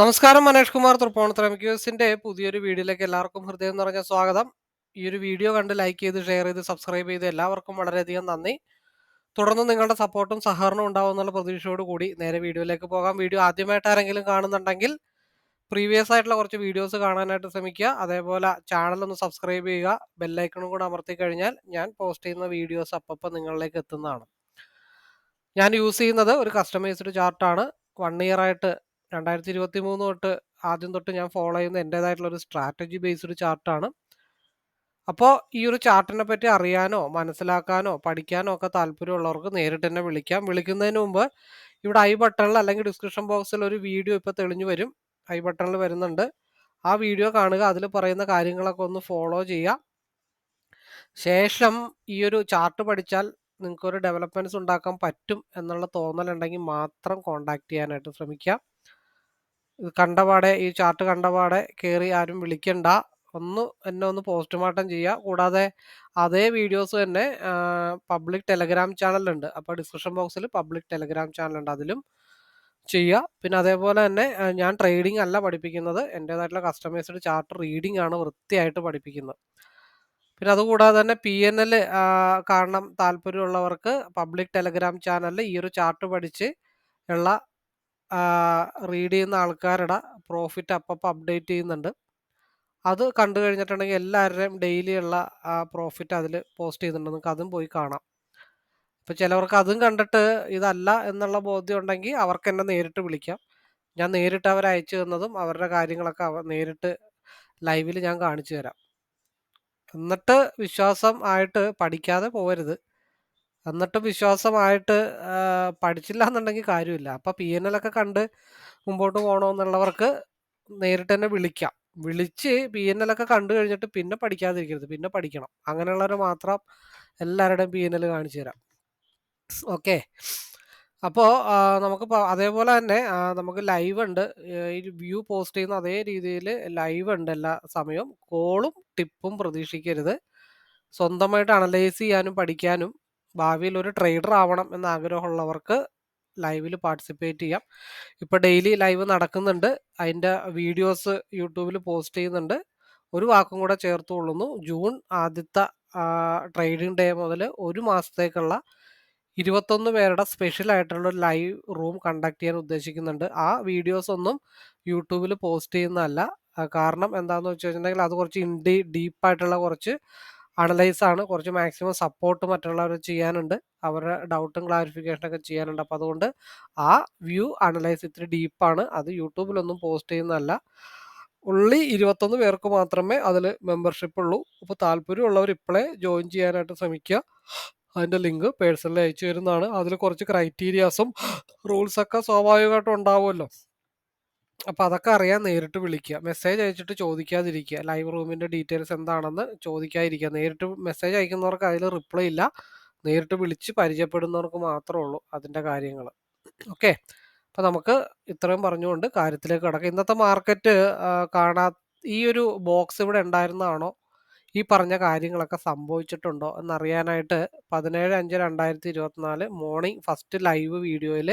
നമസ്കാരം മനേഷ് കുമാർ തൃപ്പൂണിത്തുറ എംക്യൂസിന്റെ പുതിയൊരു വീഡിയോയിലേക്ക് എല്ലാവർക്കും ഹൃദയം നിറഞ്ഞ സ്വാഗതം. ഈ ഒരു വീഡിയോ കണ്ട് ലൈക്ക് ചെയ്ത് ഷെയർ ചെയ്ത് സബ്സ്ക്രൈബ് ചെയ്ത് എല്ലാവർക്കും വളരെയധികം നന്ദി. തുടർന്ന് നിങ്ങളുടെ സപ്പോർട്ടും സഹകരണവും ഉണ്ടാവും എന്നുള്ള പ്രതീക്ഷയോട് കൂടി നേരെ വീഡിയോയിലേക്ക് പോകാം. വീഡിയോ ആദ്യമായിട്ട് ആരെങ്കിലും കാണുന്നുണ്ടെങ്കിൽ പ്രീവിയസ് ആയിട്ടുള്ള കുറച്ച് വീഡിയോസ് കാണാനായിട്ട് ശ്രമിക്കുക. അതേപോലെ ചാനൽ ഒന്ന് സബ്സ്ക്രൈബ് ചെയ്യുക. ബെല്ലൈക്കണും കൂടെ അമർത്തി കഴിഞ്ഞാൽ ഞാൻ പോസ്റ്റ് ചെയ്യുന്ന വീഡിയോസ് അപ്പം നിങ്ങളിലേക്ക് എത്തുന്നതാണ്. ഞാൻ യൂസ് ചെയ്യുന്നത് ഒരു കസ്റ്റമൈസ്ഡ് ചാർട്ടാണ് വൺ ഇയർ ആയിട്ട് രണ്ടായിരത്തി ഇരുപത്തി മൂന്ന് തൊട്ട് ആദ്യം തൊട്ട് ഞാൻ ഫോളോ ചെയ്യുന്ന എന്റെതായിട്ടുള്ള ഒരു സ്ട്രാറ്റജി ബേസ്ഡ് ചാർട്ടാണ് അപ്പോൾ ഈ ഒരു ചാർട്ടിനെ പറ്റി അറിയാനോ മനസ്സിലാക്കാനോ പഠിക്കാനോ ഒക്കെ താല്പര്യമുള്ളവർക്ക് നേരിട്ട് തന്നെ വിളിക്കാം. വിളിക്കുന്നതിന് മുമ്പ് ഇവിടെ ഐ ബട്ടണിൽ അല്ലെങ്കിൽ ഡിസ്ക്രിപ്ഷൻ ബോക്സിൽ ഒരു വീഡിയോ ഇപ്പോൾ തെളിഞ്ഞു വരും. ഐ ബട്ടണിൽ വരുന്നുണ്ട്. ആ വീഡിയോ കാണുക. അതിൽ പറയുന്ന കാര്യങ്ങളൊക്കെ ഒന്ന് ഫോളോ ചെയ്യുക. ശേഷം ഈ ഒരു ചാർട്ട് പഠിച്ചാൽ നിങ്ങൾക്കൊരു ഡെവലപ്മെന്റ്സ് ഉണ്ടാക്കാൻ പറ്റും എന്നുള്ള തോന്നലുണ്ടെങ്കിൽ മാത്രം കോണ്ടാക്ട് ചെയ്യാനായിട്ട് ശ്രമിക്കുക. കണ്ടപാടെ ഈ ചാർട്ട് കണ്ടപാടെ കയറി ആരും വിളിക്കണ്ട. ഒന്ന് എന്നെ ഒന്ന് പോസ്റ്റ്മോർട്ടം ചെയ്യുക കൂടാതെ അതേ വീഡിയോസ് തന്നെ പബ്ലിക് ടെലഗ്രാം ചാനലുണ്ട് അപ്പോൾ ഡിസ്ക്രിപ്ഷൻ ബോക്സിൽ പബ്ലിക് ടെലഗ്രാം ചാനലുണ്ട് അതിലും ചെയ്യുക പിന്നെ അതേപോലെ തന്നെ ഞാൻ ട്രേഡിംഗ് അല്ല പഠിപ്പിക്കുന്നത്. എന്റേതായിട്ടുള്ള കസ്റ്റമൈസ്ഡ് ചാർട്ട് റീഡിംഗ് ആണ് വൃത്തിയായിട്ട് പഠിപ്പിക്കുന്നത്. പിന്നെ അതുകൂടാതെ തന്നെ പി എൻ എൽ കാണണം താല്പര്യമുള്ളവർക്ക് പബ്ലിക് ടെലഗ്രാം ചാനലിൽ ഈ ഒരു ചാർട്ട് പഠിച്ച് ഉള്ള റീഡ് ചെയ്യുന്ന ആൾക്കാരുടെ പ്രോഫിറ്റ് അപ്പം അപ്ഡേറ്റ് ചെയ്യുന്നുണ്ട്. അത് കണ്ടു കഴിഞ്ഞിട്ടുണ്ടെങ്കിൽ എല്ലാവരുടെയും ഡെയിലി ഉള്ള ആ പ്രോഫിറ്റ് അതിൽ പോസ്റ്റ് ചെയ്യുന്നുണ്ട്. നിങ്ങൾക്ക് അതും പോയി കാണാം. അപ്പോൾ ചിലവർക്ക് അതും കണ്ടിട്ട് ഇതല്ല എന്നുള്ള ബോധ്യം ഉണ്ടെങ്കിൽ അവർക്ക് എന്നെ നേരിട്ട് വിളിക്കാം. ഞാൻ നേരിട്ട് അവരെ അയച്ചു തന്നതും അവരുടെ കാര്യങ്ങളൊക്കെ അവ നേരിട്ട് ലൈവിൽ ഞാൻ കാണിച്ചു തരാം. എന്നിട്ട് വിശ്വാസം ആയിട്ട് പഠിക്കാതെ പോകരുത് എന്നിട്ട് വിശ്വാസമായിട്ട് പഠിച്ചില്ല എന്നുണ്ടെങ്കിൽ കാര്യമില്ല. അപ്പം പി എൻ എൽ ഒക്കെ കണ്ട് മുമ്പോട്ട് പോകണമെന്നുള്ളവർക്ക് നേരിട്ട് തന്നെ വിളിക്കാം. വിളിച്ച് പി എൻ എൽ ഒക്കെ കണ്ടു കഴിഞ്ഞിട്ട് പിന്നെ പഠിക്കാതിരിക്കരുത്. പിന്നെ പഠിക്കണം. അങ്ങനെയുള്ളവരെ മാത്രം എല്ലാവരുടെയും പി എൻ എൽ കാണിച്ചു തരാം. ഓക്കെ. അപ്പോൾ നമുക്ക് അതേപോലെ തന്നെ നമുക്ക് ലൈവ് ഉണ്ട്. ഈ വ്യൂ പോസ്റ്റ് ചെയ്യുന്ന അതേ രീതിയിൽ ലൈവ് ഉണ്ട് എല്ലാ സമയവും. കോളും ടിപ്പും പ്രതീക്ഷിക്കരുത്. സ്വന്തമായിട്ട് അനലൈസ് ചെയ്യാനും പഠിക്കാനും ഭാവിയിൽ ഒരു ട്രേഡർ ആവണം എന്ന ആഗ്രഹമുള്ളവർക്ക് ലൈവിൽ പാർട്ടിസിപ്പേറ്റ് ചെയ്യാം. ഇപ്പോൾ ഡെയിലി ലൈവ് നടക്കുന്നുണ്ട്. അതിന്റെ വീഡിയോസ് യൂട്യൂബിൽ പോസ്റ്റ് ചെയ്യുന്നുണ്ട്. ഒരു വാക്കും കൂടെ ചേർത്ത് കൊള്ളുന്നു ജൂൺ ആദ്യത്തെ ട്രേഡിംഗ് ഡേ മുതൽ ഒരു മാസത്തേക്കുള്ള ഇരുപത്തൊന്ന് പേരുടെ സ്പെഷ്യൽ ആയിട്ടുള്ള ഒരു ലൈവ് റൂം കണ്ടക്ട് ചെയ്യാൻ ഉദ്ദേശിക്കുന്നുണ്ട്. ആ വീഡിയോസ് ഒന്നും യൂട്യൂബിൽ പോസ്റ്റ് ചെയ്യുന്നതല്ല. കാരണം എന്താണെന്ന് വെച്ച് കഴിഞ്ഞിട്ടുണ്ടെങ്കിൽ അത് കുറച്ച് ഇൻഡി ഡീപ്പായിട്ടുള്ള കുറച്ച് അനലൈസ് ആണ്. കുറച്ച് മാക്സിമം സപ്പോർട്ട് മറ്റുള്ളവർ ചെയ്യാനുണ്ട്. അവരുടെ ഡൗട്ടും ക്ലാരിഫിക്കേഷൻ ഒക്കെ ചെയ്യാനുണ്ട്. അപ്പോൾ അതുകൊണ്ട് ആ വ്യൂ അനലൈസ് ഇത്തിരി ഡീപ്പാണ് അത് യൂട്യൂബിലൊന്നും പോസ്റ്റ് ചെയ്യുന്നതല്ല. ഉള്ളി ഇരുപത്തൊന്ന് പേർക്ക് മാത്രമേ അതിൽ മെമ്പർഷിപ്പ് ഉള്ളൂ. അപ്പോൾ താല്പര്യമുള്ളവർ ഇപ്പോഴേ ജോയിൻ ചെയ്യാനായിട്ട് ശ്രമിക്കുക. അതിന്റെ ലിങ്ക് പേഴ്സണലി അയച്ചു തരുന്നതാണ്. അതിൽ കുറച്ച് ക്രൈറ്റീരിയാസും റൂൾസൊക്കെ സ്വാഭാവികമായിട്ടും ഉണ്ടാവുമല്ലോ. അപ്പോൾ അതൊക്കെ അറിയാൻ നേരിട്ട് വിളിക്കുക. മെസ്സേജ് അയച്ചിട്ട് ചോദിക്കാതിരിക്കുക. ലൈവ് റൂമിന്റെ ഡീറ്റെയിൽസ് എന്താണെന്ന് ചോദിക്കാതിരിക്കുക. നേരിട്ട് മെസ്സേജ് അയക്കുന്നവർക്ക് അതിൽ റിപ്ലൈ ഇല്ല. നേരിട്ട് വിളിച്ച് പരിചയപ്പെടുന്നവർക്ക് മാത്രമേ ഉള്ളൂ അതിന്റെ കാര്യങ്ങൾ. ഓക്കെ അപ്പോൾ നമുക്ക് ഇത്രയും പറഞ്ഞുകൊണ്ട് കാര്യത്തിലേക്ക് കിടക്കാം. ഇന്നത്തെ മാർക്കറ്റ് കാണാ ഈ ഒരു ബോക്സ് ഇവിടെ ഉണ്ടായിരുന്നതാണോ? ഈ പറഞ്ഞ കാര്യങ്ങളൊക്കെ സംഭവിച്ചിട്ടുണ്ടോ? എന്നറിയാനായിട്ട് പതിനേഴ് അഞ്ച് രണ്ടായിരത്തി ഇരുപത്തിനാല് മോർണിംഗ് ഫസ്റ്റ് ലൈവ് വീഡിയോയിൽ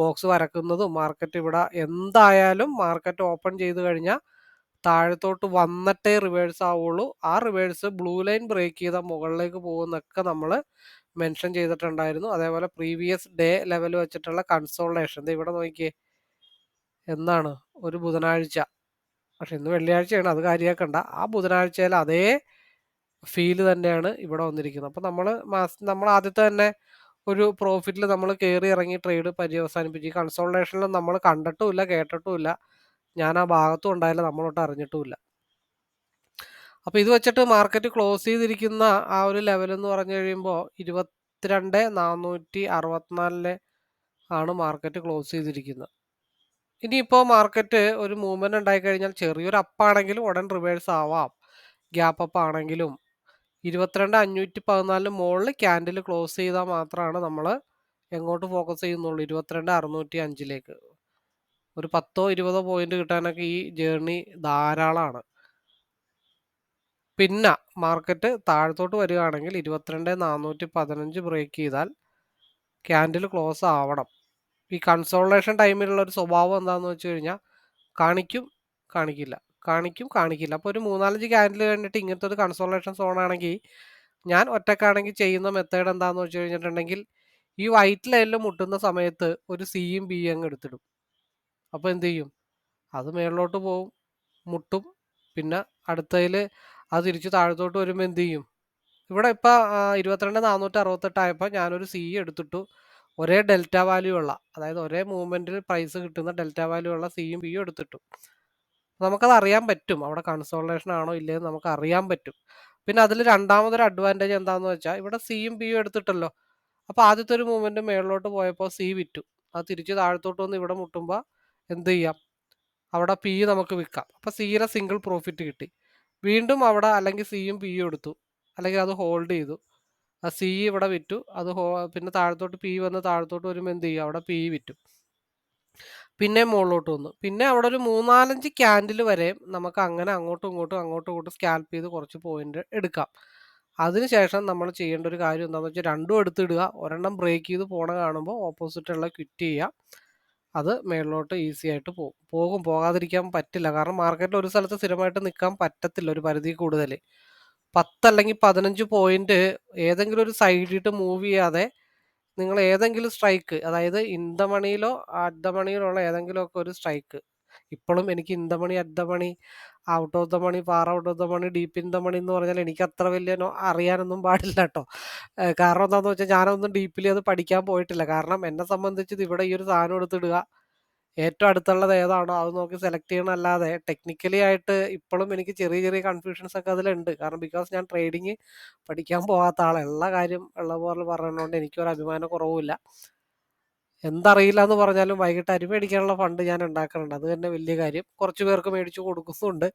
ബോക്സ് വരക്കുന്നതും മാർക്കറ്റ് ഇവിടെ എന്തായാലും മാർക്കറ്റ് ഓപ്പൺ ചെയ്ത് കഴിഞ്ഞാൽ താഴത്തോട്ട് വന്നിട്ടേ റിവേഴ്സ് ആവുള്ളൂ. ആ റിവേഴ്സ് ബ്ലൂ ലൈൻ ബ്രേക്ക് ചെയ്ത മുകളിലേക്ക് പോകുന്നൊക്കെ നമ്മൾ മെൻഷൻ ചെയ്തിട്ടുണ്ടായിരുന്നു. അതേപോലെ പ്രീവിയസ് ഡേ ലെവൽ വെച്ചിട്ടുള്ള കൺസോൾട്ടേഷൻ ഇവിടെ നോക്കിയേ. എന്താണ്? ഒരു ബുധനാഴ്ച. പക്ഷെ ഇന്ന് വെള്ളിയാഴ്ചയാണ്. അത് കാര്യമാക്കണ്ട ആ ബുധനാഴ്ചയിൽ അതേ ഫീൽ തന്നെയാണ് ഇവിടെ വന്നിരിക്കുന്നത്. അപ്പോൾ നമ്മൾ മാസ് നമ്മൾ ആദ്യത്തെ തന്നെ ഒരു പ്രോഫിറ്റിൽ നമ്മൾ കയറി ഇറങ്ങി ട്രേഡ് പര്യവസാനിപ്പിച്ചു ഈ കൺസോൾട്ടേഷനിൽ നമ്മൾ കണ്ടിട്ടുമില്ല കേട്ടിട്ടുമില്ല. ഞാൻ ആ ഭാഗത്തും ഉണ്ടായില്ല നമ്മളൊട്ട് അറിഞ്ഞിട്ടുമില്ല. അപ്പോൾ ഇത് വെച്ചിട്ട് മാർക്കറ്റ് ക്ലോസ് ചെയ്തിരിക്കുന്ന ആ ഒരു ലെവൽ എന്ന് പറഞ്ഞു കഴിയുമ്പോൾ ഇരുപത്തിരണ്ട് നാനൂറ്റി അറുപത്തിനാലിന് ആണ് മാർക്കറ്റ് ക്ലോസ് ചെയ്തിരിക്കുന്നത്. ഇനിയിപ്പോൾ മാർക്കറ്റ് ഒരു മൂവ്മെന്റ് ഉണ്ടായി കഴിഞ്ഞാൽ ചെറിയൊരു അപ്പാണെങ്കിലും ഉടൻ റിവേഴ്സ് ആവാം. ഗ്യാപ്പ് അപ്പ് ആണെങ്കിലും. ഇരുപത്തിരണ്ട് അഞ്ഞൂറ്റി പതിനാലിന് മുകളിൽ ക്യാൻഡിൽ ക്ലോസ് ചെയ്താൽ മാത്രമാണ് നമ്മൾ എങ്ങോട്ട് ഫോക്കസ് ചെയ്യുന്നുള്ളൂ. ഇരുപത്തിരണ്ട് അറുന്നൂറ്റി അഞ്ചിലേക്ക്. ഒരു പത്തോ ഇരുപതോ പോയിന്റ് കിട്ടാനൊക്കെ ഈ ജേർണി ധാരാളമാണ് പിന്നെ മാർക്കറ്റ് താഴത്തോട്ട് നാനൂറ്റി പതിനഞ്ച് ബ്രേക്ക് ചെയ്താൽ ക്യാൻഡിൽ ക്ലോസ് ആവണം. ഈ കൺസോൾട്ടേഷൻ ടൈമിലുള്ള ഒരു സ്വഭാവം എന്താണെന്ന് വെച്ച് കഴിഞ്ഞാൽ കാണിക്കും കാണിക്കില്ല. കാണിക്കും കാണിക്കില്ല. അപ്പോൾ ഒരു മൂന്നാലഞ്ച് ക്യാൻഡിൽ കഴിഞ്ഞിട്ട് ഇങ്ങനത്തെ ഒരു കൺസോളേഷൻ സോൺ ആണെങ്കിൽ ഞാൻ ഒറ്റക്കാണെങ്കിൽ ചെയ്യുന്ന മെത്തേഡ് എന്താണെന്ന് വെച്ച് കഴിഞ്ഞിട്ടുണ്ടെങ്കിൽ ഈ വൈറ്റ് ലൈനിൽ മുട്ടുന്ന സമയത്ത് ഒരു സിയും ബിയും അങ്ങ് എടുത്തിടും. അപ്പോൾ എന്ത് ചെയ്യും? അത് മേളിലോട്ട് പോവും മുട്ടും. പിന്നെ അടുത്തതിൽ അത് തിരിച്ച് താഴത്തോട്ട് വരുമ്പോൾ എന്ത് ചെയ്യും? ഇവിടെ ഇപ്പോൾ ഇരുപത്തിരണ്ട് നാനൂറ്റി അറുപത്തെട്ടായപ്പോൾ ഞാനൊരു സി എടുത്തിട്ടു. ഒരേ ഡെൽറ്റ വാല്യൂ ഉള്ള അതായത് ഒരേ മൂവ്മെന്റിൽ പ്രൈസ് കിട്ടുന്ന ഡെൽറ്റ വാല്യൂ ഉള്ള സിയും ബിയും എടുത്തിട്ടു. നമുക്കത് അറിയാൻ പറ്റും. അവിടെ കൺസോൾട്ടേഷൻ ആണോ ഇല്ലയെന്ന് നമുക്ക് അറിയാൻ പറ്റും. പിന്നെ അതിൽ രണ്ടാമതൊരു അഡ്വാന്റേജ് എന്താണെന്ന് വെച്ചാൽ ഇവിടെ സിയും ബിയും എടുത്തിട്ടല്ലോ. അപ്പോൾ ആദ്യത്തെ ഒരു മൂവ്മെന്റ് മേളിലോട്ട് പോയപ്പോൾ സി വിറ്റു. അത് തിരിച്ച് താഴത്തോട്ട് വന്ന് ഇവിടെ മുട്ടുമ്പോൾ എന്ത് ചെയ്യാം? അവിടെ പി നമുക്ക് വിൽക്കാം. അപ്പോൾ സിയുടെ സിംഗിൾ പ്രോഫിറ്റ് കിട്ടി. വീണ്ടും അവിടെ അല്ലെങ്കിൽ സിയും ബിയും എടുത്തു. അല്ലെങ്കിൽ അത് ഹോൾഡ് ചെയ്തു. ആ സി ഇവിടെ വിറ്റു. അത് ഹോ പിന്നെ താഴത്തോട്ട് പി വന്ന് താഴത്തോട്ട് വരുമ്പോൾ എന്ത് ചെയ്യും? അവിടെ പി വിറ്റു. പിന്നെ മുകളിലോട്ട് വന്നു. പിന്നെ അവിടെ ഒരു മൂന്നാലഞ്ച് ക്യാൻഡിൽ വരെ നമുക്ക് അങ്ങനെ അങ്ങോട്ടും ഇങ്ങോട്ടും അങ്ങോട്ടും ഇങ്ങോട്ടും സ്കാൽപ്പ് ചെയ്ത് കുറച്ച് പോയിന്റ് എടുക്കാം. അതിനുശേഷം നമ്മൾ ചെയ്യേണ്ട ഒരു കാര്യം എന്താണെന്ന് വെച്ചാൽ രണ്ടും എടുത്തിടുക. ഒരെണ്ണം ബ്രേക്ക് ചെയ്ത് പോണ കാണുമ്പോൾ ഓപ്പോസിറ്റുള്ള ക്വിറ്റ് ചെയ്യുക. അത് മേളിലോട്ട് ഈസി ആയിട്ട് പോകും. പോകും. പോകാതിരിക്കാൻ പറ്റില്ല. കാരണം മാർക്കറ്റിൽ ഒരു സ്ഥലത്ത് സ്ഥിരമായിട്ട് നിൽക്കാൻ പറ്റത്തില്ല ഒരു പരിധി കൂടുതൽ പത്തല്ലെങ്കിൽ പതിനഞ്ച് പോയിന്റ് ഏതെങ്കിലും ഒരു സൈഡിട്ട് മൂവ് ചെയ്യാതെ നിങ്ങൾ ഏതെങ്കിലും സ്ട്രൈക്ക് അതായത് ഇൻ അഡ്ഡമണിയിലോ ദ ഏതെങ്കിലും ഒക്കെ ഒരു സ്ട്രൈക്ക് ഇപ്പോഴും എനിക്ക് at the money money money out of the money far out of the money deep in money എന്ന് പറഞ്ഞാൽ എനിക്ക് അത്ര വലിയ അറിയാനൊന്നും പാടില്ല കേട്ടോ കാരണം എന്താണെന്ന് വെച്ചാൽ ഞാനൊന്നും ഡീപ്പിലി അത് പഠിക്കാൻ പോയിട്ടില്ല. കാരണം എന്നെ സംബന്ധിച്ച് ഇവിടെ ഈ ഒരു സാധനം എടുത്തിടുക ഏറ്റവും അടുത്തുള്ളത് ഏതാണോ അത് നോക്കി സെലക്ട് ചെയ്യണം അല്ലാതെ ടെക്നിക്കലി ആയിട്ട് ഇപ്പോഴും എനിക്ക് ചെറിയ ചെറിയ കൺഫ്യൂഷൻസ് ഒക്കെ അതിലുണ്ട്. കാരണം ബിക്കോസ് ഞാൻ ട്രേഡിങ് പഠിക്കാൻ പോകാത്ത ആളാണ് എല്ലാ കാര്യം ഉള്ള പോലെ പറയുന്നതുകൊണ്ട് എനിക്കൊരു അഭിമാന കുറവുമില്ല. എന്തറിയില്ല എന്ന് പറഞ്ഞാലും വൈകിട്ട് അരി മേടിക്കാനുള്ള ഫണ്ട് ഞാൻ ഉണ്ടാക്കുന്നുണ്ട് അത് തന്നെ വലിയ കാര്യം. കുറച്ച് പേർക്ക് മേടിച്ചു കൊടുക്കുന്നുണ്ട്.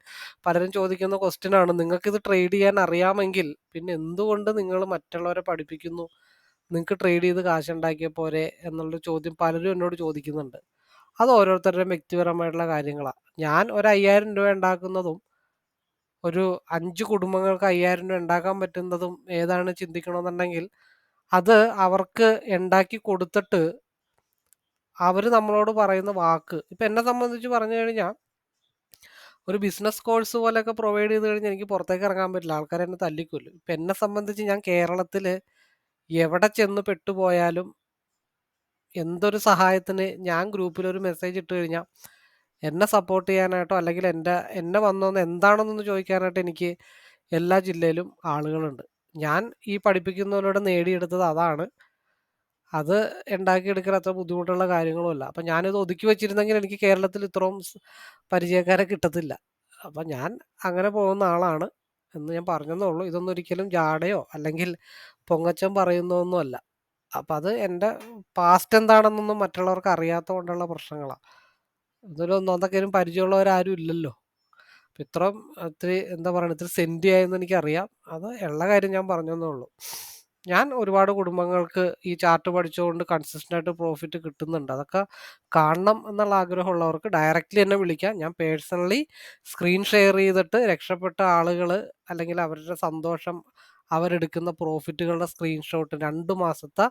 പലരും ചോദിക്കുന്ന ക്വസ്റ്റ്യൻ ആണ്. ഇത് ട്രേഡ് ചെയ്യാൻ അറിയാമെങ്കിൽ പിന്നെ എന്തുകൊണ്ട് നിങ്ങൾ മറ്റുള്ളവരെ പഠിപ്പിക്കുന്നു? നിങ്ങൾക്ക് ട്രേഡ് ചെയ്ത് കാശുണ്ടാക്കിയ പോരെ? എന്നുള്ളൊരു ചോദ്യം പലരും എന്നോട് ചോദിക്കുന്നുണ്ട്. അത് ഓരോരുത്തരുടെയും വ്യക്തിപരമായിട്ടുള്ള കാര്യങ്ങളാണ് ഞാൻ ഒരു അയ്യായിരം രൂപ ഉണ്ടാക്കുന്നതും ഒരു അഞ്ച് കുടുംബങ്ങൾക്ക് അയ്യായിരം രൂപ ഉണ്ടാക്കാൻ പറ്റുന്നതും ഏതാണ് ചിന്തിക്കണമെന്നുണ്ടെങ്കിൽ അത് അവർക്ക് ഉണ്ടാക്കി കൊടുത്തിട്ട് അവർ നമ്മളോട് പറയുന്ന വാക്ക്. ഇപ്പം എന്നെ സംബന്ധിച്ച് പറഞ്ഞു കഴിഞ്ഞാൽ ഒരു ബിസിനസ് കോഴ്സ് പോലെയൊക്കെ പ്രൊവൈഡ് ചെയ്ത് കഴിഞ്ഞാൽ എനിക്ക് പുറത്തേക്ക് ഇറങ്ങാൻ പറ്റില്ല. ആൾക്കാർ എന്നെ തല്ലിക്കൊല്ലും. ഇപ്പം എന്നെ സംബന്ധിച്ച് ഞാൻ കേരളത്തിൽ എവിടെ ചെന്ന് പെട്ടുപോയാലും എന്തൊരു സഹായത്തിന് ഞാൻ ഗ്രൂപ്പിൽ ഒരു മെസ്സേജ് ഇട്ട് കഴിഞ്ഞാൽ എന്നെ സപ്പോർട്ട് ചെയ്യാനായിട്ടോ അല്ലെങ്കിൽ എന്റെ എന്നെ വന്നോന്ന് എന്താണെന്നൊന്ന് ചോദിക്കാനായിട്ട് എനിക്ക് എല്ലാ ജില്ലയിലും ആളുകളുണ്ട്. ഞാൻ ഈ പഠിപ്പിക്കുന്നവരോട് നേടിയെടുത്തത് അതാണ്. അത് ഉണ്ടാക്കിയെടുക്കാൻ അത്ര ബുദ്ധിമുട്ടുള്ള കാര്യങ്ങളുമല്ല അപ്പം ഞാനിത് ഒതുക്കി വെച്ചിരുന്നെങ്കിൽ എനിക്ക് കേരളത്തിൽ ഇത്രയും പരിചയക്കാരെ കിട്ടത്തില്ല. അപ്പം ഞാൻ അങ്ങനെ പോകുന്ന ആളാണ് എന്ന് ഞാൻ പറഞ്ഞതേ ഉള്ളൂ. ഇതൊന്നും ഒരിക്കലും ജാടയോ അല്ലെങ്കിൽ പൊങ്ങച്ചം പറയുന്നതൊന്നുമല്ല അപ്പം അത് എന്റെ പാസ്റ്റ് എന്താണെന്നൊന്നും മറ്റുള്ളവർക്ക് അറിയാത്ത കൊണ്ടുള്ള പ്രശ്നങ്ങളാണ് എന്തായാലും അതൊക്കെ പരിചയമുള്ളവരാരും ഇല്ലല്ലോ. അപ്പം ഇത്രയും ഇത്തിരി എന്താ പറയുക ഇത്തിരി സെന്റി ആയെന്ന് എനിക്കറിയാം. അത് ഉള്ള കാര്യം ഞാൻ പറഞ്ഞതേ ഉള്ളൂ. ഞാൻ ഒരുപാട് കുടുംബങ്ങൾക്ക് ഈ ചാർട്ട് പഠിച്ചുകൊണ്ട് കൺസിസ്റ്റന്റ് ആയിട്ട് പ്രോഫിറ്റ് കിട്ടുന്നുണ്ട്. അതൊക്കെ കാണണം എന്നുള്ള ആഗ്രഹമുള്ളവർക്ക് ഡയറക്റ്റ്ലി എന്നെ വിളിക്കാം. ഞാൻ പേഴ്സണലി സ്ക്രീൻ ഷെയർ ചെയ്തിട്ട് രക്ഷപ്പെട്ട ആളുകൾ അല്ലെങ്കിൽ അവരുടെ സന്തോഷം അവരെടുക്കുന്ന പ്രോഫിറ്റുകളുടെ സ്ക്രീൻഷോട്ട് രണ്ട് മാസത്തെ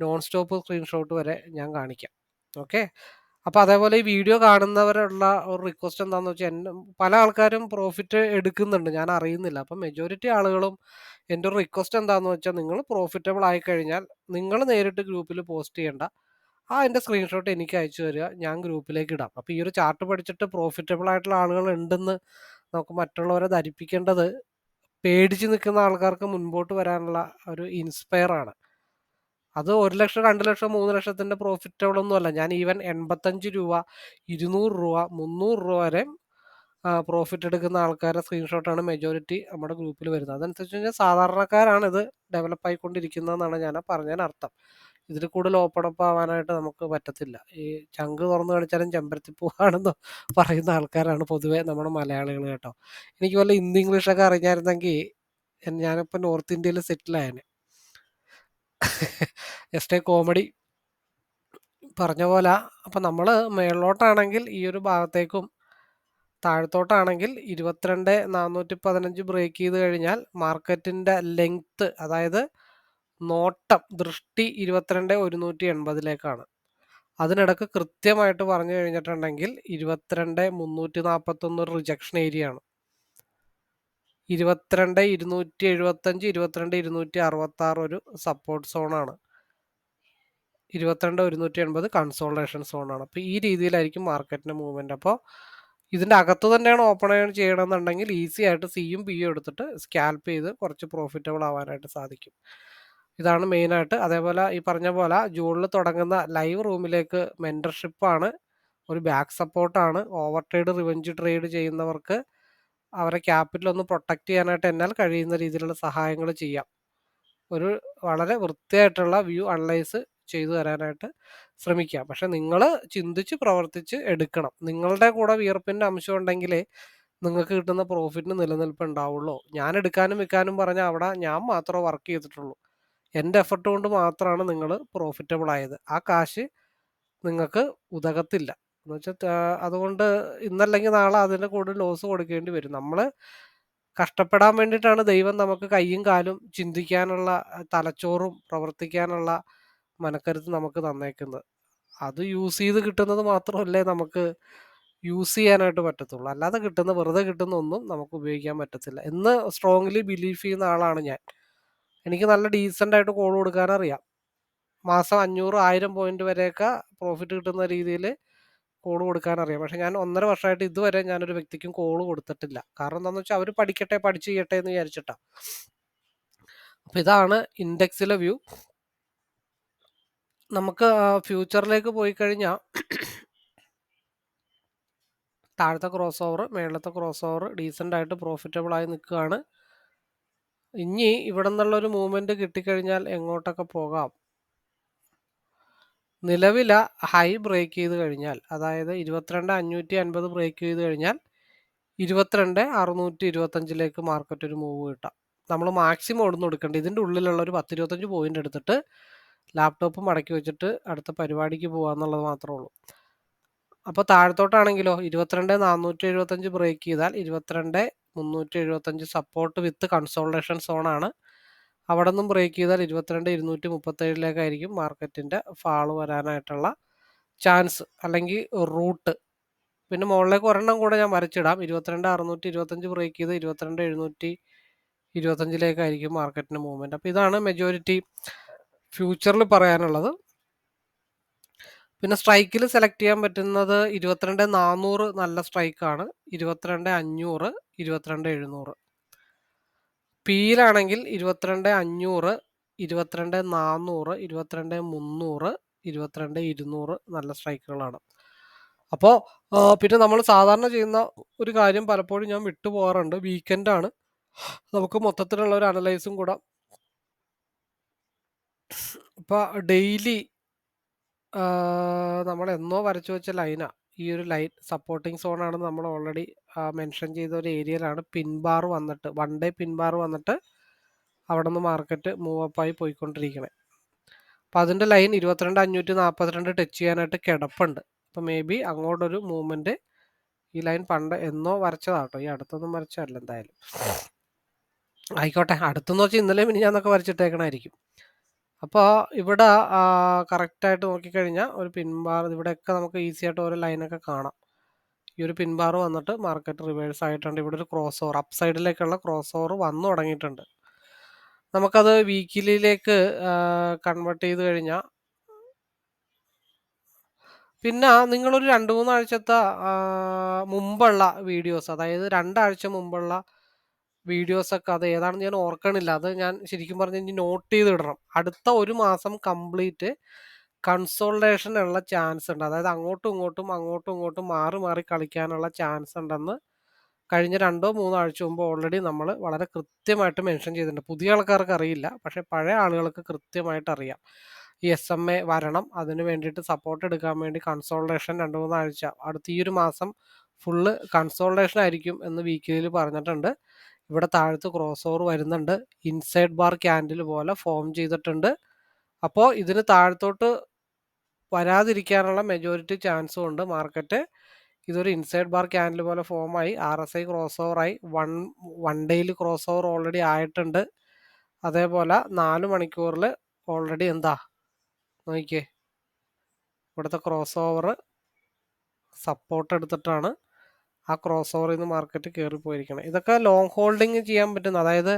നോൺ സ്റ്റോപ്പ് സ്ക്രീൻഷോട്ട് വരെ ഞാൻ കാണിക്കാം. ഓക്കെ? അപ്പോൾ അതേപോലെ ഈ വീഡിയോ കാണുന്നവരുള്ള ഒരു റിക്വസ്റ്റ് എന്താണെന്ന് വെച്ചാൽ എന്നെ പല ആൾക്കാരും പ്രോഫിറ്റ് എടുക്കുന്നുണ്ട്. ഞാൻ അറിയുന്നില്ല. അപ്പം മെജോറിറ്റി ആളുകളും എന്റെ ഒരു റിക്വസ്റ്റ് എന്താണെന്ന് വെച്ചാൽ നിങ്ങൾ പ്രോഫിറ്റബിൾ ആയി കഴിഞ്ഞാൽ നിങ്ങൾ നേരിട്ട് ഗ്രൂപ്പിൽ പോസ്റ്റ് ചെയ്യേണ്ട ആ എന്റെ സ്ക്രീൻഷോട്ട് എനിക്ക് അയച്ചു തരിക. ഞാൻ ഗ്രൂപ്പിലേക്ക് ഇടാം. അപ്പോൾ ഈ ഒരു ചാർട്ട് പഠിച്ചിട്ട് പ്രോഫിറ്റബിൾ ആയിട്ടുള്ള ആളുകൾ ഉണ്ടെന്ന് നമുക്ക് മറ്റുള്ളവരെ ധരിപ്പിക്കേണ്ടത് പേടിച്ച് നിൽക്കുന്ന ആൾക്കാർക്ക് മുൻപോട്ട് വരാനുള്ള ഒരു ഇൻസ്പയർ ആണ്. അത് ഒരു ലക്ഷം രണ്ട് ലക്ഷം മൂന്ന് ലക്ഷത്തിന്റെ പ്രോഫിറ്റബിളൊന്നും അല്ല. ഞാൻ ഈവൻ എൺപത്തഞ്ച് രൂപ ഇരുന്നൂറ് രൂപ മുന്നൂറ് രൂപ വരെ പ്രോഫിറ്റ് എടുക്കുന്ന ആൾക്കാരുടെ സ്ക്രീൻഷോട്ടാണ് മെജോറിറ്റി നമ്മുടെ ഗ്രൂപ്പിൽ വരുന്നത്. അതനുസരിച്ച് കഴിഞ്ഞാൽ സാധാരണക്കാരാണ് ഇത് ഡെവലപ്പ് ആയിക്കൊണ്ടിരിക്കുന്നതെന്നാണ് ഞാൻ പറഞ്ഞതിന് അർത്ഥം ഇതിൽ കൂടുതൽ ഓപ്പൺ അപ്പ് ആവാനായിട്ട് നമുക്ക് പറ്റത്തില്ല. ഈ ചങ്ക് തുറന്നു കാണിച്ചാലും ചെമ്പരത്തി പൂവാണെന്ന് പറയുന്ന ആൾക്കാരാണ് പൊതുവേ നമ്മുടെ മലയാളികൾ കേട്ടോ. എനിക്ക് വല്ല ഹിന്ദി ഇംഗ്ലീഷൊക്കെ അറിഞ്ഞായിരുന്നെങ്കിൽ ഞാനിപ്പോൾ നോർത്ത് ഇന്ത്യയിൽ സെറ്റിലായേനെ. ജസ്റ്റ് കോമഡി പറഞ്ഞ പോലെ. അപ്പം നമ്മൾ മേളിലോട്ടാണെങ്കിൽ ഈ ഒരു ഭാഗത്തേക്കും താഴത്തോട്ടാണെങ്കിൽ ഇരുപത്തിരണ്ട് നാനൂറ്റി പതിനഞ്ച് ബ്രേക്ക് ചെയ്ത് കഴിഞ്ഞാൽ മാർക്കറ്റിന്റെ ലെങ്ത്ത് അതായത് നോട്ടം ദൃഷ്ടി ഇരുപത്തിരണ്ട് ഒരുന്നൂറ്റി എൺപതിലേക്കാണ്. അതിനിടക്ക് കൃത്യമായിട്ട് പറഞ്ഞു കഴിഞ്ഞിട്ടുണ്ടെങ്കിൽ ഇരുപത്തിരണ്ട് മുന്നൂറ്റി നാൽപ്പത്തൊന്ന് റിജക്ഷൻ ഏരിയ ആണ് ഇരുപത്തിരണ്ട് ഇരുന്നൂറ്റി എഴുപത്തഞ്ച് ഇരുപത്തിരണ്ട് ഇരുന്നൂറ്റി അറുപത്തി ആറ് ഒരു സപ്പോർട്ട് സോണാണ് ഇരുപത്തിരണ്ട് ഒരുന്നൂറ്റി എൺപത് കൺസോൾട്ടേഷൻ സോണാണ് അപ്പോൾ ഈ രീതിയിലായിരിക്കും മാർക്കറ്റിന്റെ മൂവ്മെന്റ് അപ്പോൾ ഇതിന്റെ അകത്ത് തന്നെയാണ് ഓപ്പൺ ചെയ്യണമെന്നുണ്ടെങ്കിൽ ഈസി ആയിട്ട് സിയും പിയും എടുത്തിട്ട് സ്കാൽപ്പ് ചെയ്ത് കുറച്ച് പ്രോഫിറ്റബിൾ ആവാനായിട്ട് സാധിക്കും. ഇതാണ് മെയിനായിട്ട്. അതേപോലെ ഈ പറഞ്ഞ പോലെ ജൂണിൽ തുടങ്ങുന്ന ലൈവ് റൂമിലേക്ക് മെന്റർഷിപ്പാണ് ഒരു ബാക്ക് സപ്പോർട്ടാണ്. ഓവർ ട്രേഡ് റിവഞ്ച് ട്രേഡ് ചെയ്യുന്നവർക്ക് അവരെ ക്യാപിറ്റൽ ഒന്ന് പ്രൊട്ടക്റ്റ് ചെയ്യാനായിട്ട് എന്നാൽ കഴിയുന്ന രീതിയിലുള്ള സഹായങ്ങൾ ചെയ്യാം. ഒരു വളരെ വൃത്തിയായിട്ടുള്ള വ്യൂ അനലൈസ് ചെയ്തു തരാനായിട്ട് ശ്രമിക്കാം. പക്ഷെ നിങ്ങൾ ചിന്തിച്ച് പ്രവർത്തിച്ച് എടുക്കണം. നിങ്ങളുടെ കൂടെ വിയർപ്പിന്റെ അംശം ഉണ്ടെങ്കിലേ നിങ്ങൾക്ക് കിട്ടുന്ന പ്രോഫിറ്റിന് നിലനിൽപ്പ് ഉണ്ടാവുള്ളൂ. ഞാൻ എടുക്കാനും വിൽക്കാനും പറഞ്ഞാൽ അവിടെ ഞാൻ മാത്രമേ വർക്ക് ചെയ്തിട്ടുള്ളൂ. എന്റെ എഫർട്ട് കൊണ്ട് മാത്രമാണ് നിങ്ങൾ പ്രോഫിറ്റബിൾ ആയത് ആ കാശ് നിങ്ങൾക്ക് ഉതകത്തില്ല. എന്ന് വെച്ചാൽ അതുകൊണ്ട് ഇന്നല്ലെങ്കിൽ നാളെ അതിന്റെ കൂടെ ലോസ് കൊടുക്കേണ്ടി വരും. നമ്മൾ കഷ്ടപ്പെടാൻ വേണ്ടിയിട്ടാണ് ദൈവം നമുക്ക് കൈയും കാലും ചിന്തിക്കാനുള്ള തലച്ചോറും പ്രവർത്തിക്കാനുള്ള മനക്കരുത്ത് നമുക്ക് തന്നേക്കുന്നത്. അത് യൂസ് ചെയ്ത് കിട്ടുന്നത് മാത്രമല്ലേ നമുക്ക് യൂസ് ചെയ്യാനായിട്ട് പറ്റത്തുള്ളൂ. അല്ലാതെ കിട്ടുന്ന വെറുതെ കിട്ടുന്ന ഒന്നും നമുക്ക് ഉപയോഗിക്കാൻ പറ്റത്തില്ല. എന്ന് സ്ട്രോങ്ലി ബിലീവ് ചെയ്യുന്ന ആളാണ് ഞാൻ. എനിക്ക് നല്ല ഡീസന്റ് ആയിട്ട് കോൾ കൊടുക്കാൻ അറിയാം മാസം അഞ്ഞൂറ് ആയിരം പോയിന്റ് വരെയൊക്കെ പ്രോഫിറ്റ് കിട്ടുന്ന രീതിയിൽ കോൾ കൊടുക്കാൻ അറിയാം പക്ഷെ ഞാൻ ഒന്നര വർഷമായിട്ട് ഇതുവരെ ഞാനൊരു വ്യക്തിക്കും കോൾ കൊടുത്തിട്ടില്ല. കാരണം എന്താണെന്ന് വെച്ചാൽ അവർ പഠിക്കട്ടെ പഠിച്ചു ചെയ്യട്ടെ എന്ന് വിചാരിച്ചിട്ടാ. അപ്പം ഇതാണ് ഇൻഡെക്സിലെ വ്യൂ. നമുക്ക് ഫ്യൂച്ചറിലേക്ക് പോയി കഴിഞ്ഞാൽ താഴത്തെ ക്രോസ് ഓവർ മേളത്തെ ക്രോസ് ഓവർ ഡീസന്റ് ആയിട്ട് പ്രോഫിറ്റബിൾ ആയി നിൽക്കുകയാണ്. ഇനി ഇവിടെ നിന്നുള്ള ഒരു മൂവ്മെന്റ് കിട്ടിക്കഴിഞ്ഞാൽ എങ്ങോട്ടൊക്കെ പോകാം? നിലവില ഹൈ ബ്രേക്ക് ചെയ്ത് കഴിഞ്ഞാൽ അതായത് ഇരുപത്തിരണ്ട് അഞ്ഞൂറ്റി അൻപത് ബ്രേക്ക് ചെയ്ത് കഴിഞ്ഞാൽ ഇരുപത്തിരണ്ട് അറുന്നൂറ്റി ഇരുപത്തഞ്ചിലേക്ക് മാർക്കറ്റ് ഒരു മൂവ് കിട്ടാം. നമ്മൾ മാക്സിമം ഒന്നും കൊടുക്കേണ്ടത് ഇതിന്റെ ഉള്ളിലുള്ള ഒരു പത്തിരുപത്തഞ്ച് പോയിന്റ് എടുത്തിട്ട് ലാപ്ടോപ്പ് മടക്കി വെച്ചിട്ട് അടുത്ത പരിപാടിക്ക് പോകാന്നുള്ളത് മാത്രമേ ഉള്ളൂ. അപ്പോൾ താഴത്തോട്ടാണെങ്കിലോ ഇരുപത്തിരണ്ട് നാനൂറ്റി എഴുപത്തഞ്ച് ബ്രേക്ക് ചെയ്താൽ ഇരുപത്തിരണ്ട് മുന്നൂറ്റി എഴുപത്തഞ്ച് സപ്പോർട്ട് വിത്ത് കൺസോൾട്ടേഷൻ സോണാണ് അവിടെ നിന്നും ബ്രേക്ക് ചെയ്താൽ ഇരുപത്തിരണ്ട് ഇരുന്നൂറ്റി മുപ്പത്തേഴിലേക്കായിരിക്കും മാർക്കറ്റിന്റെ ഫാൾ വരാനായിട്ടുള്ള ചാൻസ് അല്ലെങ്കിൽ റൂട്ട് പിന്നെ മുകളിലേക്ക് ഒരെണ്ണം കൂടെ ഞാൻ വരച്ചിടാം. ഇരുപത്തിരണ്ട് അറുന്നൂറ്റി ഇരുപത്തഞ്ച് ബ്രേക്ക് ചെയ്ത് ഇരുപത്തിരണ്ട് എഴുന്നൂറ്റി ഇരുപത്തഞ്ചിലേക്കായിരിക്കും മാർക്കറ്റിന്റെ മൂവ്മെന്റ് അപ്പോൾ ഇതാണ് മെജോറിറ്റി ഫ്യൂച്ചറിൽ പറയാനുള്ളത്. പിന്നെ സ്ട്രൈക്കിൽ സെലക്ട് ചെയ്യാൻ പറ്റുന്നത് ഇരുപത്തിരണ്ട് നാനൂറ് നല്ല സ്ട്രൈക്കാണ് ഇരുപത്തിരണ്ട് അഞ്ഞൂറ് ഇരുപത്തിരണ്ട് എഴുന്നൂറ്. പിയിലാണെങ്കിൽ ഇരുപത്തിരണ്ട് അഞ്ഞൂറ് ഇരുപത്തിരണ്ട് നാന്നൂറ് ഇരുപത്തിരണ്ട് മുന്നൂറ് ഇരുപത്തിരണ്ട് ഇരുന്നൂറ് നല്ല സ്ട്രൈക്കുകളാണ്. അപ്പോൾ പിന്നെ നമ്മൾ സാധാരണ ചെയ്യുന്ന ഒരു കാര്യം പലപ്പോഴും ഞാൻ വിട്ടു പോകാറുണ്ട്. വീക്കെൻഡാണ് നമുക്ക് മൊത്തത്തിലുള്ള ഒരു അനലൈസും കൂടെ. ഇപ്പൊ ഡെയിലി നമ്മൾ എന്നോ വരച്ചു വെച്ച ലൈനാ ഈ ഒരു ലൈൻ സപ്പോർട്ടിങ് സോണാണ് നമ്മൾ ഓൾറെഡി മെൻഷൻ ചെയ്ത ഒരു ഏരിയയിലാണ് പിൻബാർ വന്നിട്ട് വൺ ഡേ പിൻബാർ വന്നിട്ട് അവിടെ നിന്ന് മാർക്കറ്റ് മൂവ് അപ്പ് ആയി പോയിക്കൊണ്ടിരിക്കണേ. അപ്പം അതിന്റെ ലൈൻ ഇരുപത്തിരണ്ട് അഞ്ഞൂറ്റി നാൽപ്പത്തിരണ്ട് ടച്ച് ചെയ്യാനായിട്ട് കിടപ്പുണ്ട്. അപ്പം മേ ബി അങ്ങോട്ടൊരു മൂവ്മെന്റ് ഈ ലൈൻ പണ്ട് എന്നോ വരച്ചതാട്ടോ. ഈ അടുത്തൊന്നും വരച്ചതല്ല എന്തായാലും. ആയിക്കോട്ടെ അടുത്തെന്ന് വെച്ചാൽ ഇന്നലെ മിനി ഞാനൊക്കെ വരച്ചിട്ടേക്കണായിരിക്കും. അപ്പോൾ ഇവിടെ കറക്റ്റായിട്ട് നോക്കിക്കഴിഞ്ഞാൽ ഒരു പിൻബാർ ഇവിടെയൊക്കെ നമുക്ക് ഈസി ആയിട്ട് ഓരോ ലൈനൊക്കെ കാണാം. ഈ ഒരു പിൻബാർ വന്നിട്ട് മാർക്കറ്റ് റിവേഴ്സ് ആയിട്ടുണ്ട്. ഇവിടെ ഒരു ക്രോസ് ഓവർ അപ്പ് സൈഡിലേക്കുള്ള ക്രോസ് ഓവർ വന്നു തുടങ്ങിയിട്ടുണ്ട്. നമുക്കത് വീക്കിലിയിലേക്ക് കൺവേർട്ട് ചെയ്ത് കഴിഞ്ഞാൽ പിന്നെ നിങ്ങളൊരു രണ്ട് മൂന്നാഴ്ചത്തെ മുമ്പുള്ള വീഡിയോസ് അതായത് രണ്ടാഴ്ച മുമ്പുള്ള വീഡിയോസൊക്കെ അത് ഏതാണെന്ന് ഞാൻ ഓർക്കണില്ല. അത് ഞാൻ ശരിക്കും പറഞ്ഞു ഇനി നോട്ട് ചെയ്ത് ഇടണം. അടുത്ത ഒരു മാസം കംപ്ലീറ്റ് കൺസോൾട്ടേഷൻ ഉള്ള ചാൻസ് ഉണ്ട്. അതായത് അങ്ങോട്ടും ഇങ്ങോട്ടും അങ്ങോട്ടും ഇങ്ങോട്ടും മാറി മാറി കളിക്കാനുള്ള ചാൻസ് ഉണ്ടെന്ന് കഴിഞ്ഞ രണ്ടോ മൂന്നോ ആഴ്ച മുമ്പ് ഓൾറെഡി നമ്മൾ വളരെ കൃത്യമായിട്ട് മെൻഷൻ ചെയ്തിട്ടുണ്ട്. പുതിയ ആൾക്കാർക്ക് അറിയില്ല. പക്ഷെ പഴയ ആളുകൾക്ക് കൃത്യമായിട്ട് അറിയാം. ഈ എസ് എം എ വരണം. അതിന് വേണ്ടിയിട്ട് സപ്പോർട്ട് എടുക്കാൻ വേണ്ടി കൺസോൾട്ടേഷൻ രണ്ട് മൂന്നാഴ്ച അടുത്ത ഈ ഒരു മാസം ഫുള്ള് കൺസോൾട്ടേഷൻ ആയിരിക്കും എന്ന് വീക്കിലിയിൽ പറഞ്ഞിട്ടുണ്ട്. ഇവിടെ താഴത്ത് ക്രോസ് ഓവർ വരുന്നുണ്ട്. ഇൻസൈഡ് ബാർ ക്യാൻഡിൽ പോലെ ഫോം ചെയ്തിട്ടുണ്ട്. അപ്പോൾ ഇതിന് താഴത്തോട്ട് വരാതിരിക്കാനുള്ള മെജോറിറ്റി ചാൻസും ഉണ്ട്. മാർക്കറ്റ് ഇതൊരു ഇൻസൈഡ് ബാർ ക്യാൻഡിൽ പോലെ ഫോമായി ആർ എസ് ഐ ക്രോസ് ഓവറായി വൺ വൺ ഡേയിൽ ക്രോസ് ഓവർ ഓൾറെഡി ആയിട്ടുണ്ട്. അതേപോലെ നാല് മണിക്കൂറിൽ ഓൾറെഡി എന്താ? നോക്കിയേ. ഇവിടുത്തെ ക്രോസ് ഓവർ സപ്പോർട്ട് എടുത്തിട്ടാണ് ആ ക്രോസ് ഓവറിൽ നിന്ന് മാർക്കറ്റ് കയറി പോയിരിക്കണം ഇതൊക്കെ ലോങ് ഹോൾഡിങ് ചെയ്യാൻ പറ്റുന്ന അതായത്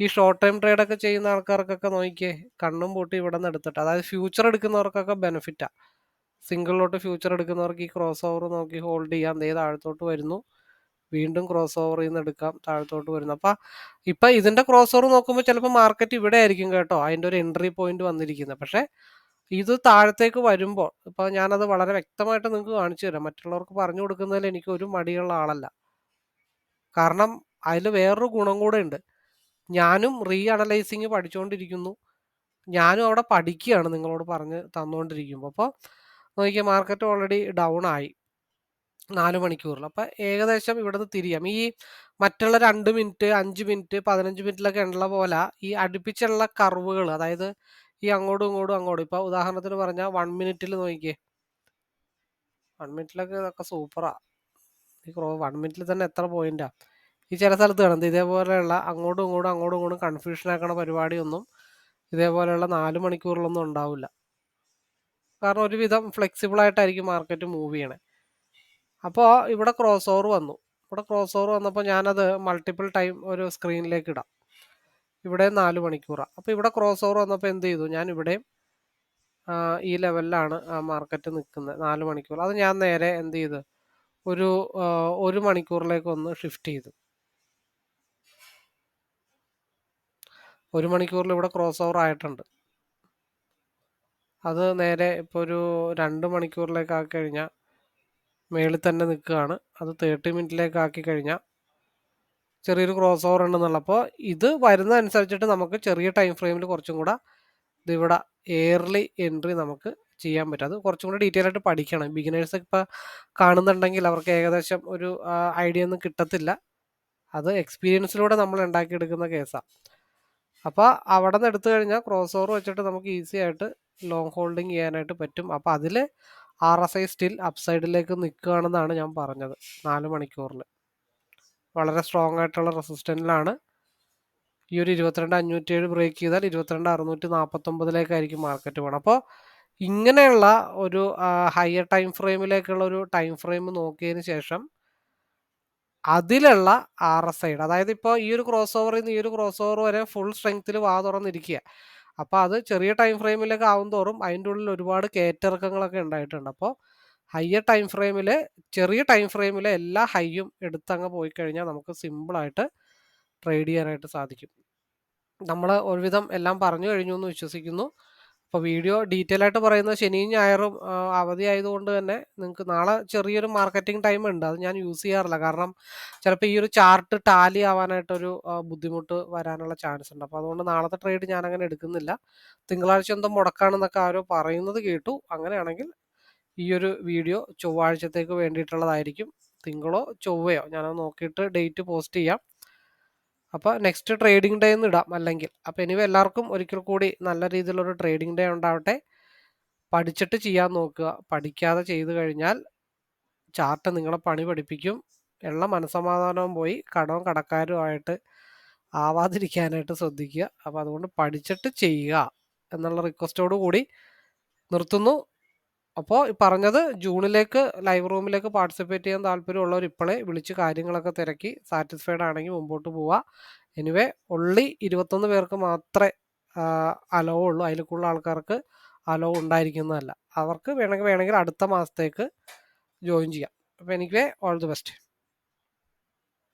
ഈ ഷോർട്ട് ടൈം ട്രേഡ് ഒക്കെ ചെയ്യുന്ന ആൾക്കാർക്കൊക്കെ നോക്കിയേ കണ്ണും പൂട്ടി ഇവിടെ നിന്ന് എടുത്തിട്ട്. അതായത് ഫ്യൂച്ചർ എടുക്കുന്നവർക്കൊക്കെ ബെനിഫിറ്റാണ് സിംഗിളിലോട്ട് ഫ്യൂച്ചർ എടുക്കുന്നവർക്ക് ഈ ക്രോസ് ഓവർ നോക്കി ഹോൾഡ് ചെയ്യാം. ദേ താഴത്തോട്ട് വരുന്നു. വീണ്ടും ക്രോസ് ഓവറിൽ നിന്ന് എടുക്കാം. താഴത്തോട്ട് വരുന്നു. അപ്പം ഇപ്പം ഇതിന്റെ ക്രോസ് ഓവർ നോക്കുമ്പോൾ ചിലപ്പോൾ മാർക്കറ്റ് ഇവിടെ ആയിരിക്കും കേട്ടോ. അതിന്റെ ഒരു എൻട്രി പോയിന്റ് വന്നിരിക്കുന്നത്. പക്ഷേ ഇത് താഴത്തേക്ക് വരുമ്പോൾ ഇപ്പോൾ ഞാനത് വളരെ വ്യക്തമായിട്ട് നിങ്ങൾക്ക് കാണിച്ചു തരാം. മറ്റുള്ളവർക്ക് പറഞ്ഞു കൊടുക്കുന്നതിൽ എനിക്ക് ഒരു മടിയുള്ള ആളല്ല. കാരണം അതിൽ വേറൊരു ഗുണം കൂടെ ഉണ്ട്. ഞാനും റീ അനലൈസിങ് പഠിച്ചുകൊണ്ടിരിക്കുന്നു ഞാനും അവിടെ പഠിക്കുകയാണ് നിങ്ങളോട് പറഞ്ഞ് തന്നുകൊണ്ടിരിക്കുമ്പോൾ അപ്പോൾ നോക്കിയാൽ മാർക്കറ്റ് ഓൾറെഡി ഡൗൺ ആയി. നാല് മണിക്കൂറിൽ അപ്പോൾ ഏകദേശം ഇവിടുന്ന് തിരിയാം. ഈ മറ്റുള്ള രണ്ട് മിനിറ്റ് അഞ്ച് മിനിറ്റ് പതിനഞ്ച് മിനിറ്റിലൊക്കെ ഉള്ള പോലെ ഈ അടുപ്പിച്ചുള്ള കർവുകൾ അതായത് ഈ അങ്ങോട്ടും ഇങ്ങോട്ടും അങ്ങോട്ടും. ഇപ്പോൾ ഉദാഹരണത്തിന് പറഞ്ഞാൽ വൺ മിനിറ്റിൽ നോക്കിയേ വൺ മിനിറ്റിലൊക്കെ ഇതൊക്കെ സൂപ്പറാണ് ഈ ക്രോ വൺ മിനിറ്റിൽ തന്നെ എത്ര പോയിന്റാ ഈ ചില സ്ഥലത്ത് കാണുന്നത്. ഇതേപോലെയുള്ള അങ്ങോട്ടും ഇങ്ങോട്ടും അങ്ങോട്ടും ഇങ്ങോട്ടും കൺഫ്യൂഷൻ ആക്കണ പരിപാടിയൊന്നും ഇതേപോലെയുള്ള നാല് മണിക്കൂറിലൊന്നും ഉണ്ടാവില്ല. കാരണം ഒരുവിധം ഫ്ലെക്സിബിൾ ആയിട്ടായിരിക്കും മാർക്കറ്റ് മൂവ് ചെയ്യണേ. അപ്പോൾ ഇവിടെ ക്രോസ് ഓവർ വന്നു. ഇവിടെ ക്രോസ് ഓവർ വന്നപ്പോൾ ഞാനത് മൾട്ടിപ്പിൾ ടൈം ഒരു സ്ക്രീനിലേക്ക് ഇടാം. ഇവിടെ നാല് മണിക്കൂറാണ് അപ്പോൾ ഇവിടെ ക്രോസ് ഓവർ വന്നപ്പോൾ എന്ത് ചെയ്തു? ഞാൻ ഇവിടെയും ഈ ലെവലിലാണ് ആ മാർക്കറ്റ് നിൽക്കുന്നത്. നാല് മണിക്കൂർ. അത് ഞാൻ നേരെ എന്ത് ചെയ്തു? ഒരു ഒരു മണിക്കൂറിലേക്ക് ഒന്ന് ഷിഫ്റ്റ് ചെയ്തു. ഒരു മണിക്കൂറിൽ ഇവിടെ ക്രോസ് ഓവർ ആയിട്ടുണ്ട്. അത് നേരെ ഇപ്പോൾ ഒരു രണ്ട് മണിക്കൂറിലേക്ക് ആക്കി കഴിഞ്ഞാൽ മേളിൽ തന്നെ നിൽക്കുകയാണ്. അത് തേർട്ടി മിനിറ്റിലേക്ക് ആക്കി കഴിഞ്ഞാൽ ചെറിയൊരു ക്രോസ് ഓവർ ഉണ്ടെന്നുള്ള. അപ്പോൾ ഇത് വരുന്ന അനുസരിച്ചിട്ട് നമുക്ക് ചെറിയ ടൈം ഫ്രെയിമിൽ കുറച്ചും കൂടെ ഇതിവിടെ എയർലി എൻട്രി നമുക്ക് ചെയ്യാൻ പറ്റും. അത് കുറച്ചും കൂടി ഡീറ്റെയിൽ ആയിട്ട് പഠിക്കണം. ബിഗിനേഴ്സ് ഇപ്പോൾ കാണുന്നുണ്ടെങ്കിൽ അവർക്ക് ഏകദേശം ഒരു ഐഡിയ ഒന്നും കിട്ടത്തില്ല. അത് എക്സ്പീരിയൻസിലൂടെ നമ്മൾ ഉണ്ടാക്കിയെടുക്കുന്ന കേസാണ് അപ്പോൾ അവിടെ നിന്ന് എടുത്തു കഴിഞ്ഞാൽ ക്രോസ് ഓവർ വെച്ചിട്ട് നമുക്ക് ഈസി ആയിട്ട് ലോങ് ഹോൾഡിങ് ചെയ്യാനായിട്ട് പറ്റും. അപ്പോൾ അതിൽ ആർ എസ് ഐ സ്റ്റിൽ അപ്സൈഡിലേക്ക് നിൽക്കുകയാണെന്നാണ് ഞാൻ പറഞ്ഞത്. നാല് മണിക്കൂറിൽ വളരെ സ്ട്രോങ് ആയിട്ടുള്ള റെസിസ്റ്റന്റിലാണ് ഈ ഒരു ഇരുപത്തിരണ്ട് അഞ്ഞൂറ്റി ഏഴ് ബ്രേക്ക് ചെയ്താൽ ഇരുപത്തിരണ്ട് അറുന്നൂറ്റി നാൽപ്പത്തൊമ്പതിലേക്കായിരിക്കും മാർക്കറ്റ് പോകണം അപ്പോൾ ഇങ്ങനെയുള്ള ഒരു ഹയർ ടൈം ഫ്രെയിമിലേക്കുള്ള ഒരു ടൈം ഫ്രെയിം നോക്കിയതിന് ശേഷം അതിലുള്ള ആർ എസ് ഐയുടെ അതായത് ഇപ്പോൾ ഈ ഒരു ക്രോസ് ഓവറിൽ നിന്ന് ഈ ഒരു ക്രോസ് ഓവർ വരെ ഫുൾ സ്ട്രെങ്ത്തിൽ വാ തുറന്നിരിക്കുക അപ്പോൾ അത് ചെറിയ ടൈം ഫ്രെയിമിലേക്ക് ആവും തോറും അതിന്റെ ഉള്ളിൽ ഒരുപാട് കയറ്റിറക്കങ്ങളൊക്കെ ഉണ്ടായിട്ടുണ്ട് അപ്പോൾ ഹയ്യർ ടൈം ഫ്രെയിമിൽ ചെറിയ ടൈം ഫ്രെയിമിൽ എല്ലാ ഹൈയും എടുത്തങ്ങ് പോയി കഴിഞ്ഞാൽ നമുക്ക് സിമ്പിളായിട്ട് ട്രേഡ് ചെയ്യാനായിട്ട് സാധിക്കും. നമ്മൾ ഒരുവിധം എല്ലാം പറഞ്ഞു കഴിഞ്ഞു എന്ന് വിശ്വസിക്കുന്നു. അപ്പോൾ വീഡിയോ ഡീറ്റെയിൽ ആയിട്ട് പറയുന്നത് ശനിയും ഞായറും അവധി ആയതുകൊണ്ട് തന്നെ നിങ്ങൾക്ക് നാളെ ചെറിയൊരു മാർക്കറ്റിംഗ് ടൈം ഉണ്ട്. അത് ഞാൻ യൂസ് ചെയ്യാറില്ല. കാരണം ചിലപ്പോൾ ഈ ഒരു ചാർട്ട് ടാലി ആവാനായിട്ടൊരു ബുദ്ധിമുട്ട് വരാനുള്ള ചാൻസ് ഉണ്ട്. അപ്പോൾ അതുകൊണ്ട് നാളത്തെ ട്രേഡ് ഞാൻ അങ്ങനെ എടുക്കുന്നില്ല. തിങ്കളാഴ്ച എന്തോ മുടക്കാണെന്നൊക്കെ ആരോ പറയുന്നത് കേട്ടു. അങ്ങനെയാണെങ്കിൽ ഈ ഒരു വീഡിയോ ചൊവ്വാഴ്ചത്തേക്ക് വേണ്ടിയിട്ടുള്ളതായിരിക്കും. തിങ്കളോ ചൊവ്വയോ ഞാനത് നോക്കിയിട്ട് ഡേറ്റ് പോസ്റ്റ് ചെയ്യാം. അപ്പോൾ നെക്സ്റ്റ് ട്രേഡിംഗ് ഡേ എന്ന് ഇടാം അല്ലെങ്കിൽ. അപ്പോൾ ഇനി എല്ലാവർക്കും ഒരിക്കൽ കൂടി നല്ല രീതിയിലൊരു ട്രേഡിംഗ് ഡേ ഉണ്ടാവട്ടെ. പഠിച്ചിട്ട് ചെയ്യാൻ നോക്കുക. പഠിക്കാതെ ചെയ്തു കഴിഞ്ഞാൽ ചാർട്ട് നിങ്ങളെ പണി പഠിപ്പിക്കും. ഉള്ള മനസമാധാനവും പോയി. കടവും കടക്കാരുമായിട്ട് ആവാതിരിക്കാനായിട്ട് ശ്രദ്ധിക്കുക. അപ്പോൾ അതുകൊണ്ട് പഠിച്ചിട്ട് ചെയ്യുക എന്നുള്ള റിക്വസ്റ്റോടു കൂടി നിർത്തുന്നു. അപ്പോൾ പറഞ്ഞത് ജൂണിലേക്ക് ലൈവ് റൂമിലേക്ക് പാർട്ടിസിപ്പേറ്റ് ചെയ്യാൻ താല്പര്യമുള്ളവർ ഇപ്പോഴേ വിളിച്ച് കാര്യങ്ങളൊക്കെ തിരക്കി സാറ്റിസ്ഫൈഡ് ആണെങ്കിൽ മുമ്പോട്ട് പോവുക എനിവേ ഒള്ളി ഇരുപത്തൊന്ന് പേർക്ക് മാത്രമേ അലോ ഉള്ളൂ. അതിൽ കൂടുതൽ ആൾക്കാർക്ക് അലോ ഉണ്ടായിരിക്കുന്നതല്ല. അവർക്ക് വേണമെങ്കിൽ വേണമെങ്കിൽ അടുത്ത മാസത്തേക്ക് ജോയിൻ ചെയ്യാം. അപ്പോൾ എനിക്ക് ഓൾ ദി ബെസ്റ്റ്.